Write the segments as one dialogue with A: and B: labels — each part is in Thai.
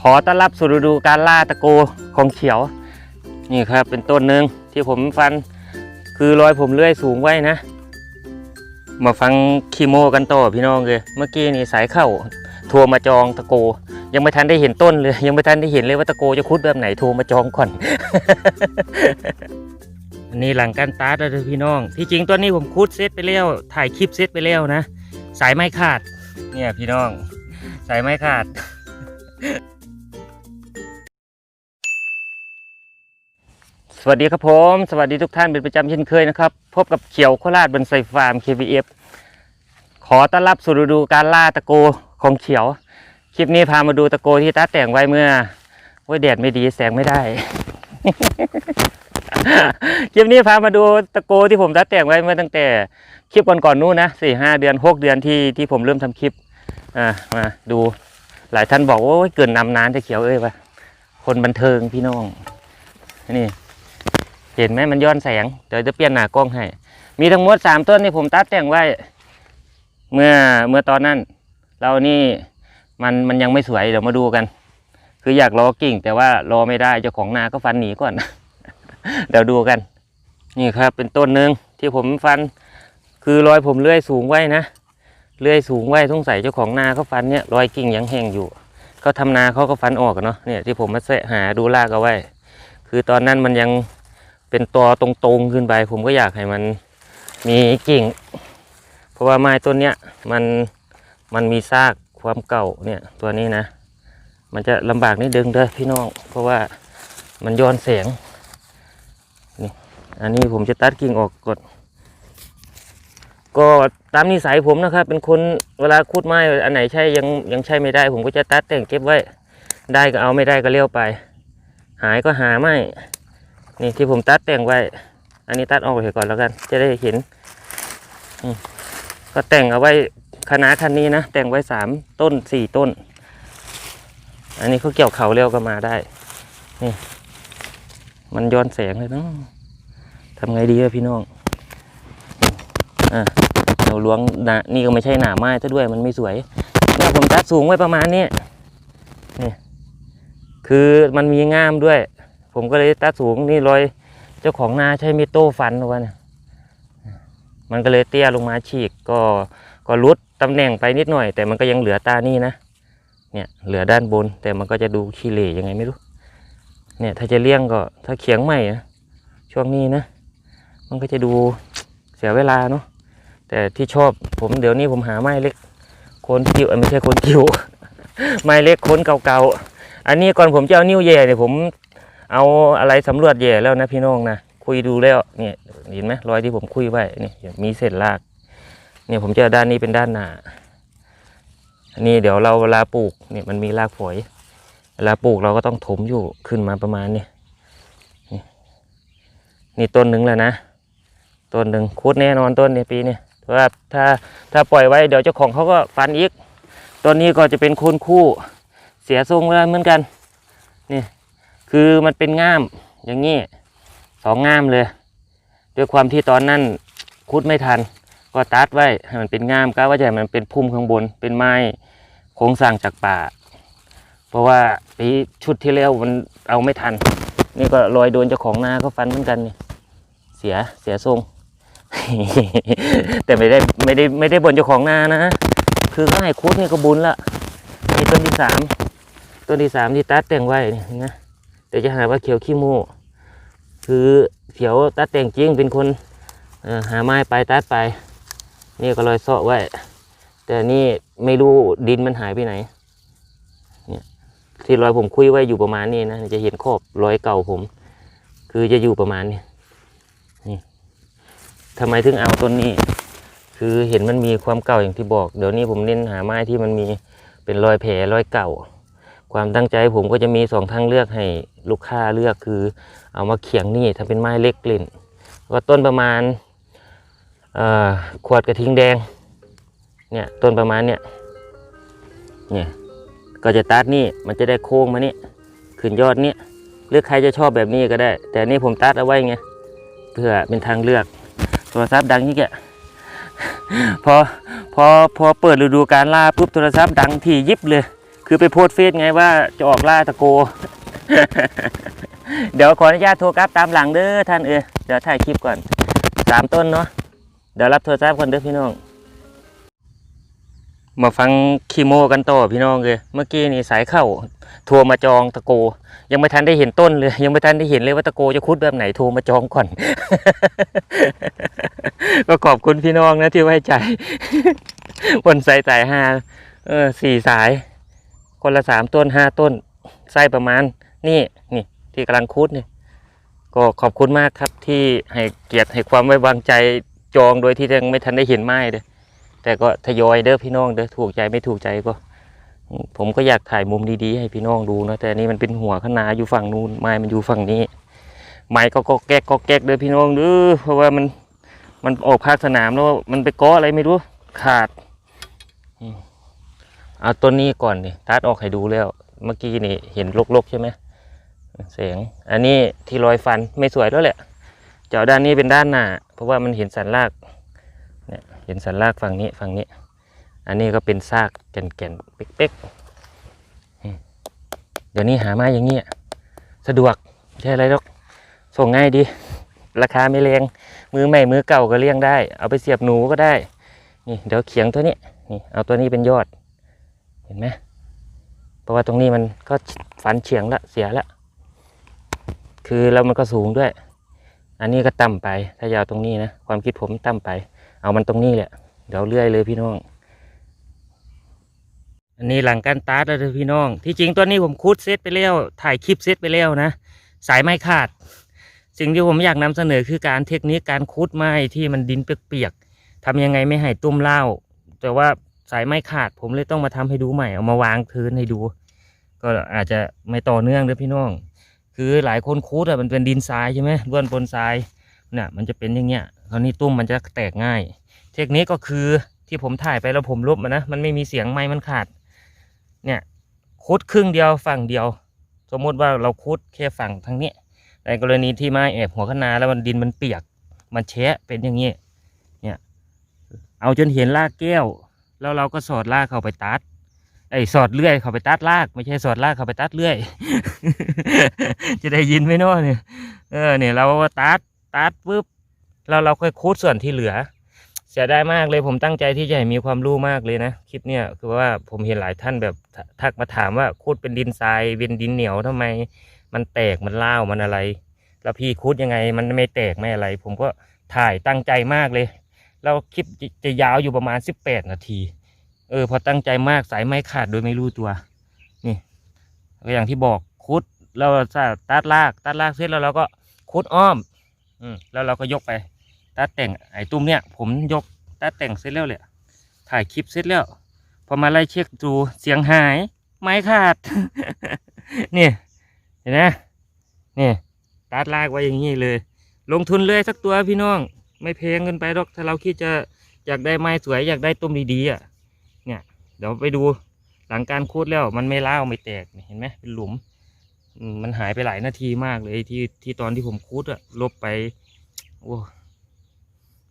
A: ขอต้อนรับสู่ฤดูการล่าตะโกของเขียว นี่ครับเป็นต้นหนึ่งที่ผมฟันคือรอยผมเลื่อยสูงไว้นะ มาฟังคีโมกันต่อพี่น้องเลยเมื่อกี้นี่สายเข้าโทรมาจองตะโก ยังไม่ทันได้เห็นต้นเลย ยังไม่ทันได้เห็นเลยว่าตะโกจะคุดแบบไหนโทรมาจองก่อน อันนี้หลังการตาร์ทแล้วพี่น้อง ที่จริงตัวนี้ผมคุดเซตไปแล้ว ถ่ายคลิปเซตไปแล้วนะ สายไม้ขาด เนี่ยพี่น้อง สายไม้ขาด วัสดีครับผม สวัสดีทุกท่านเป็นประจำเช่นเคยนะครับ พบกับเขียวโคราชบนไซฟาร์ม KBF ขอต้อนรับสู่ฤดูการล่าตะโกของเขียว คลิปนี้พามาดูตะโกที่ตาแต่งไว้เมื่อว่าแดดไม่ดีแสงไม่ได้ คลิปนี้พามาดูตะโกที่ผมตัดแต่งไว้เมื่อตั้งแต่คลิปก่อนๆนู้นนะสี่ห้าเดือนหกเดือนที่ที่ผมเริ่มทำคลิปอ่ามาดูหลายท่านบอกว่าเกินนำนานจะเขียวเอ้ยวะคนบันเทิงพี่น้องนี่ เห็นไหมมันย้อนแสง เดี๋ยวจะเปลี่ยนหน้ากล้องให้ มีทั้งหมดสามต้นที่ผมตัดแต่งไว้ เมื่อเมื่อตอนนั้น เรานี่มันมันยังไม่สวยเดี๋ยวมาดูกัน คืออยากรอกิ่ง แต่ว่ารอไม่ได้เจ้าของนาก็ฟันหนีก่อน เดี๋ยวดูกัน นี่ครับ เป็นต้นหนึ่งที่ผมฟัน คือรอยผมเลื่อยสูงไว้นะเลื่อยสูงไว้สงสัยเจ้าของนาเขาฟันเนี่ยรอยกิ่งยังแห้งอยู่เขาทำนาเขาก็ฟันออกเนาะเนี่ยที่ผมมาแสะหาดูลากเอาไว้ คือตอนนั้นมันยัง เป็นตัวตรงๆขึ้นไป ผมก็อยากให้มันมีกิ่ง เพราะว่าไม้ต้นเนี้ยมันมันมีซากความเก่าเนี่ยตัวนี้นะ มันจะลำบากนิดนึงเด้อพี่น้อง เพราะว่ามันย้อนแสงนี่อันนี้ผมจะตัดกิ่งออกก่อนก็ตามนิสัยผมนะครับ เป็นคนเวลาคุดไม้อันไหนใช่ยังยังใช่ไม่ได้ ผมก็จะตัดแต่งเก็บไว้ ได้ก็เอาไม่ได้ก็เลี้ยวไป หายก็หาไม่ นี่ที่ผมตัดแต่งไว้ อันนี้ตัดออกไปก่อนแล้วกัน จะได้เห็นก็แต่งเอาไว้คณะคันนี้นะ แต่งไว้สามต้นสี่ต้น อันนี้เขาเกี่ยวเขาเร็วก็มาได้ นี่ มันย้อนแสงเลยเนาะทำไงดีอะพี่น้องอะเราล้วงหนานี่ก็ไม่ใช่หนาไม้ซะด้วยมันไม่สวยเนี่ยผมตัดสูงไว้ประมาณนี้นี่คือมันมีง่ามด้วย ผมก็เลยตัดสูงนี่รอยเจ้าของนาใช้มิโต้ฟันเอาไว้เนี่ยมันก็เลยเตี้ยลงมาฉีกก็ก็รุดตำแหน่งไปนิดหน่อย แต่มันก็ยังเหลือตานี่นะเนี่ยเหลือด้านบน แต่มันก็จะดูขี้เหร่ยังไงไม่รู้เนี่ยถ้าจะเลี้ยงก็ถ้าเขียงใหม่อะช่วงนี้นะ มันก็จะดูเสียเวลาเนาะแต่ที่ชอบผมเดี๋ยวนี้ผมหาไม้เล็กโคนกิ้วไม่ใช่โคนกิ้วไม้เล็กโคนเก่าๆอันนี้ก่อนผมจะเอานิ้วแย่เนี่ยผม เอาอะไรสำรวจแย่แล้วนะพี่น้องนะคุยดูแล้วเนี่ยเห็นไหมรอยที่ผมคุยไว้นี่มีเศษรากเนี่ยผมจะเอด้านนี้เป็นด้านหน้าอันนี้เดี๋ยวเราเวลาปลูกเนี่ยมันมีรากฝอยเวลาปลูกเราก็ต้องถมอยู่ขึ้นมาประมาณนี้นี่ต้นหนึ่งแล้วนะต้นหนึ่งคุดแน่นอนต้นในปีนี้เพราะว่าถ้าถ้าปล่อยไว้เดี๋ยวเจ้าของเขาก็ฟันอีกต้นนี้ก็จะเป็นโคนคู่เสียทรงแล้วเหมือนกันนี่ คือมันเป็นง่ามอย่างนี้สองง่ามเลย ด้วยความที่ตอนนั้นคุดไม่ทัน ก็ตัดไว้ให้มันเป็นง่ามก็ว่าจะมันเป็นพุ่มข้างบน เป็นไม้โครงสร้างจากป่า เพราะว่าปีชุดที่แล้วมันเอาไม่ทัน นี่ก็รอยโดนเจ้าของนาเขาฟันเหมือนกันนี่เสียเสียทรง แต่ไม่ได้ไม่ได้ไม่ได้บ่นเจ้าของนานะคือเขาให้คุดนี่ก็บุญละนี่ต้นที่สามต้นที่สามที่ตัดแต่งไว้นี่นะ ดี๋ยวจะหาว่าเขียวขี้โม่คือเขียวตัดแต่งจริงเป็นคนหาไม้ไปตัดไป นี่ก็รอยเสาะไว้ แต่นี่ไม่รู้ดินมันหายไปไหนเนี่ยที่รอยผมคุยไว้อยู่ประมาณนี้นะจะเห็นขอบรอยเก่าผม คือจะอยู่ประมาณนี้นี่ทำไมถึงเอาต้นนี้ คือเห็นมันมีความเก่าอย่างที่บอก เดี๋ยวนี้ผมเน้นหาไม้ที่มันมีเป็นรอยแผลรอยเก่า ความตั้งใจผมก็จะมีสองทางเลือกให้ ลูกค้าเลือกคือ เอามาเขียงนี่ถ้าเป็นไม้เล็กกลิ่นก็ต้นประมาณขวดกระทิงแดงเนี่ยต้นประมาณเนี่ยเนี่ยก็จะตัดนี่มันจะได้โค้งมานี่ขึ้นยอดนี่หรือกใครจะชอบแบบนี้ก็ได้ แต่นี่ผมตัดเอาไว้ไงเพื่อเป็นทางเลือกโทรศัพท์ดังนี่แกพอพอพอเปิดฤดูการล่าปุ๊บโทรศัพท์ดังที่ยิบเลย คือไปโพสเฟซไงว่าจะออกล่าตะโก เดี๋ยวขออนุญาตโทรกลับตามหลังเด้อท่านเออเดี๋ยวถ่ายคลิปก่อนสามต้นเนาะเดี๋ยวรับโทรศัพท์ก่อนเด้อพี่น้อง มาฟังคีโมกันต่อพี่น้องเลยเมื่อกี้นี่สายเข้าโทรมาจองตะโก ยังไม่ทันได้เห็นต้นเลย ยังไม่ทันได้เห็นเลยว่าตะโกจะคุดแบบไหนโทรมาจองก่อน ก็ขอบคุณพี่น้องนะที่ไว้ใจบนสายสายห้าเออสี่สาย คนละสามต้นห้าต้นไส้ประมาณ นี่นี่ที่กำลังคุดเนี่ยก็ขอบคุณมากครับที่ให้เกียรติให้ความไว้วางใจจองโดยที่ยังไม่ทันได้เห็นไม้เลยแต่ก็ทยอยเด้อพี่น้องเด้อถูกใจไม่ถูกใจก็ ผมก็อยากถ่ายมุมดีๆให้พี่น้องดูนะแต่อันนี้มันเป็นหัวขนาอยู่ฝั่งนู้นไม้มันอยู่ฝั่งนี้ ไม้ก็ก็แก๊กก็แก๊กเด้อพี่น้องเด้อเพราะว่ามันมันออกภาคสนามแล้วมันไปก้ออะไรไม่รู้ขาดเอาต้นนี้ก่อนนี่ตัดออกให้ดูแล้ว เมื่อกี้นี่เห็นลกๆใช่ไหม แสง อันนี้ที่รอยฟันไม่สวยแล้วแหละ เจาะด้านนี้เป็นด้านหน้า เพราะว่ามันเห็นสันรากเนี่ยเห็นสันรากฝั่งนี้ฝั่งนี้ อันนี้ก็เป็นซากแก่นๆเป๊กๆเดี๋ยวนี้หามาอย่างเงี้ยสะดวกใช่อะไรหรอกส่งง่ายดี ราคาไม่แรงมือใหม่มือเก่าก็เลี้ยงได้ เอาไปเสียบหนูก็ได้ นี่เดี๋ยวเขียงตัวนี้นี่เอาตัวนี้เป็นยอด เห็นไหมเพราะว่าตรงนี้มันก็ฟันเฉียงละเสียละ คือแล้วมันก็สูงด้วย อันนี้ก็ต่ำไป ถ้ายาวตรงนี้นะ ความคิดผมต่ำไป เอามันตรงนี้แหละ เดี๋ยวเลื่อยเลยพี่น้อง อันนี้หลังการตาร์ทแล้วพี่น้อง ที่จริงตัวนี้ผมคูดเซตไปแล้ว ถ่ายคลิปเซตไปแล้วนะ สายไม้ขาด สิ่งที่ผมอยากนำเสนอคือการเทคนิคการคูดไม้ที่มันดินเปียกๆทำยังไงไม่ให้ตุ้มเล้าแต่ว่าสายไม้ขาดผมเลยต้องมาทำให้ดูใหม่ เอามาวางพื้นให้ดู ก็อาจจะไม่ต่อเนื่องเด้อพี่น้อง คือหลายคนคูดอะมันเป็นดินทรายใช่ไหมล้วนปนทรายเนี่ยมันจะเป็นอย่างเงี้ยคราวนี้ตุ้มมันจะแตกง่าย เทคนิคก็คือที่ผมถ่ายไปแล้วผมลบมันนะมันไม่มีเสียงไม้มันขาด เนี่ยคุดครึ่งเดียวฝั่งเดียว สมมติว่าเราคุดแค่ฝั่งทางนี้ในกรณีที่ไม้แอบหัวคะนาแล้วมันดินมันเปียก มันแฉะเป็นอย่างนี้ยเนี่ยเอาจนเห็นรากแก้ว แล้วเราก็สอดรากเข้าไปตัด อ้สอดเลื่อยเขาไปตัดรากไม่ใช่สอดรากเขาไปตัดเลื่อย จะได้ยินไหมเนาะเนี่ยเออเนี่ยเราตัดตัดปุ๊บแล้วเราค่อยคูดส่วนที่เหลือ เสียดายมากเลยผมตั้งใจที่จะให้มีความรู้มากเลยนะคลิปเนี่ยคือว่าผมเห็นหลายท่านแบบทักมาถามว่าคูดเป็นดินทรายเป็นดินเหนียวทำไม มันแตกมันเล่ามันอะไร แล้วพี่คูดยังไงมันไม่แตกไม่อะไร ผมก็ถ่ายตั้งใจมากเลยแล้วคลิปจะจะยาวอยู่ประมาณสิบแปดนาที เออพอตั้งใจมากสายไม้ขาดโดยไม่รู้ตัว นี่ก็อย่างที่บอกคุดเราจะตัดรากตัดรากเสร็จแล้วเราก็คุดอ้อม อืมแล้วเราก็ยกไป ตัดแต่งไอ้ตุ้มเนี่ย ผมยกตัดแต่งเสร็จแล้วแหละถ่ายคลิปเสร็จแล้ว พอมาไล่เช็คดูเสียงหาย ไม้ขาด นี่เห็นไหมนี่ตัดรากไว้อย่างนี้เลย ลงทุนเลยสักตัวพี่น้อง ไม่แพงเกินไปหรอกถ้าเราคิดจะอยากได้ไม้สวยอยากได้ตุ้มดีๆอะ เดี๋ยวไปดูหลังการคูดแล้วมันไม่เล่าวไม่แตกเห็นไหมเป็นหลุม มันหายไปหลายนาทีมากเลยที่ที่ตอนที่ผมคูดอะลบไปโอ้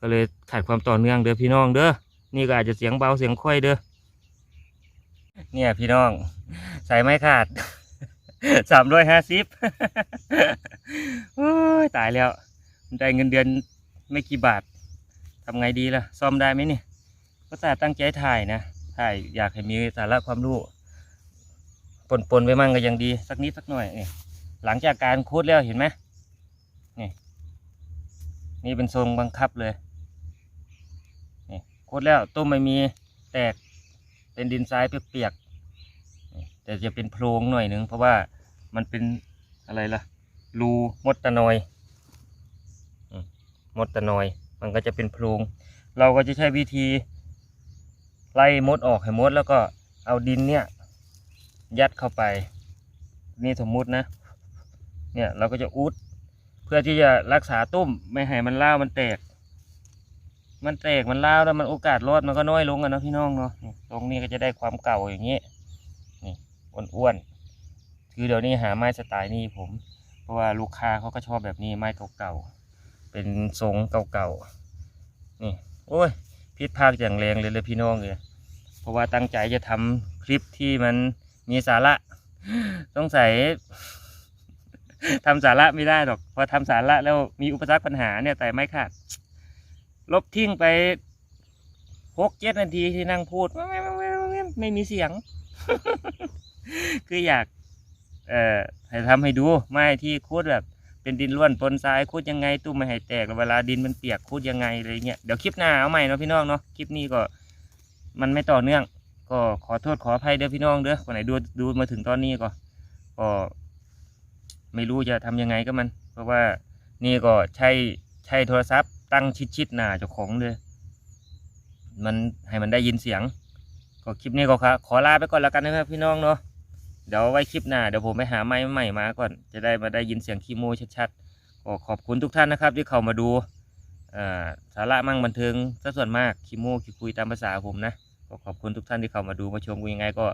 A: ก็เลยขาดความต่อเนื่องเด้อพี่น้องเด้อนี่ก็อาจจะเสียงเบาเสียงค่อยเด้อเนี่ยพี่น้องใส่ไม่ขาดสามร้อยห้าสิบโอ้ยตายแล้วได้เงินเดือนไม่กี่บาททำไงดีล่ะ ซ่อมได้ไหมเนี่ยก็แต่ตั้งใจถ่ายนะ ถ่าอยากให้มีสาระความรู้ปนปนๆไว้มั่งก็ยังดี สักนิดสักหน่อยนี่หลังจากการคูดแล้วเห็นไหมนี่นี่เป็นทรงบังคับเลยนี่คูดแล้วต้มไม่มีแตกเป็นดินทรายเปียกๆแต่จะเป็นโพรงหน่อยหนึงเพราะว่ามันเป็นอะไรล่ะรูมดตะนอยอืมมดตะนอย มันก็จะเป็นโพรงเราก็จะใช้วิธี ไล่มดออกให้มดแล้วก็เอาดินเนี่ยยัดเข้าไป นี่สมมุตินะ เนี่ยเราก็จะอุด เพื่อที่จะรักษาตุ้มไม่ให้มันเล่ามันแตก มันแตกมันเล่าแล้วมันโอกาสรอดมันก็น้อยลงกันนะพี่น้องเนาะตรงนี้ก็จะได้ความเก่าอย่างนี้นี่อ้วนๆคือเดี๋ยวนี้หาไม้สไตล์นี้ผม เพราะว่าลูกค้าเขาก็ชอบแบบนี้ไม้เก่าๆเป็นทรงเก่าๆนี่โอ้ย พิษพลาดอย่างแรงเลยเลยพี่น้องเลยเพราะว่าตั้งใจจะทำคลิปที่มันมีสาระสงใสัยทำสาระไม่ได้หรอกพอทำสาระแล้วมีอุปสรรคปัญหาเนี่ยแต่ไม่ขาดลบทิ้งไปหกเจ็ดนาทีที่นั่งพูดไม่มีเสียง คืออยาก เอ่อให้ทำให้ดูไม่ที่คูดแบบ เป็นดินล้วนปนทรายคูดยังไงตู้ไม่ให้แตกเวลาดินมันเปียกคูดยังไงอะไรเงี้ยเดี๋ยวคลิปหน้าเอาใหม่เนาะพี่น้องเนาะคลิปนี้ก็มันไม่ต่อเนื่อง ก็ขอโทษขออภัยเด้อพี่น้องเด้อคนไหนดูดูมาถึงตอนนี้ก็ก็ ไม่รู้จะทำยังไงก็มัน เพราะว่านี่ก็ใช้ใช้โทรศัพท์ตั้งชิดๆหน้าเจ้าของเลยมันให้มันได้ยินเสียง ก็คลิปนี้ก็ขอขอลาไปก่อนแล้วกันนะครับพี่น้องเนาะ เดี๋ยวไว้คลิปหน้าเดี๋ยวผมไปหาไม้ใหม่มาก่อน จะได้มาได้ยินเสียงคีโมชัดๆก็ขอบคุณทุกท่านนะครับที่เข้ามาดูสาระมั่งบันเทิงซะส่วนมากคีโมคีคุยตามภาษาผมนะก็ขอบคุณทุกท่านที่เข้ามาดูมาชมกูยังไง ก็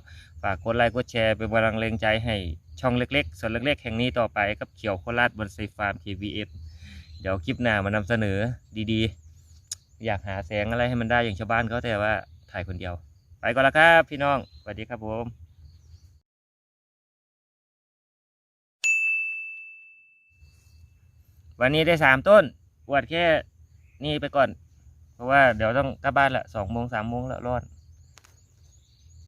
A: ฝากกดไลค์กดแชร์เป็นกำลังแรงใจให้ช่องเล็กๆส่วนเล็กๆแห่งนี้ต่อไปกับเขียวโคราชบนไซฟาร์ม KVF เดี๋ยวคลิปหน้ามานำเสนอดีๆ อยากหาแสงอะไรให้มันได้อย่างชาวบ้านเขาแต่ว่าถ่ายคนเดียว ไปก่อนละครับพี่น้องสวัสดีครับผม วันนี้ได้สามต้นอวดแค่นี่ไปก่อน เพราะว่าเดี๋ยวต้องกลับบ้านละสองโมงสามโมงแล้วร้อน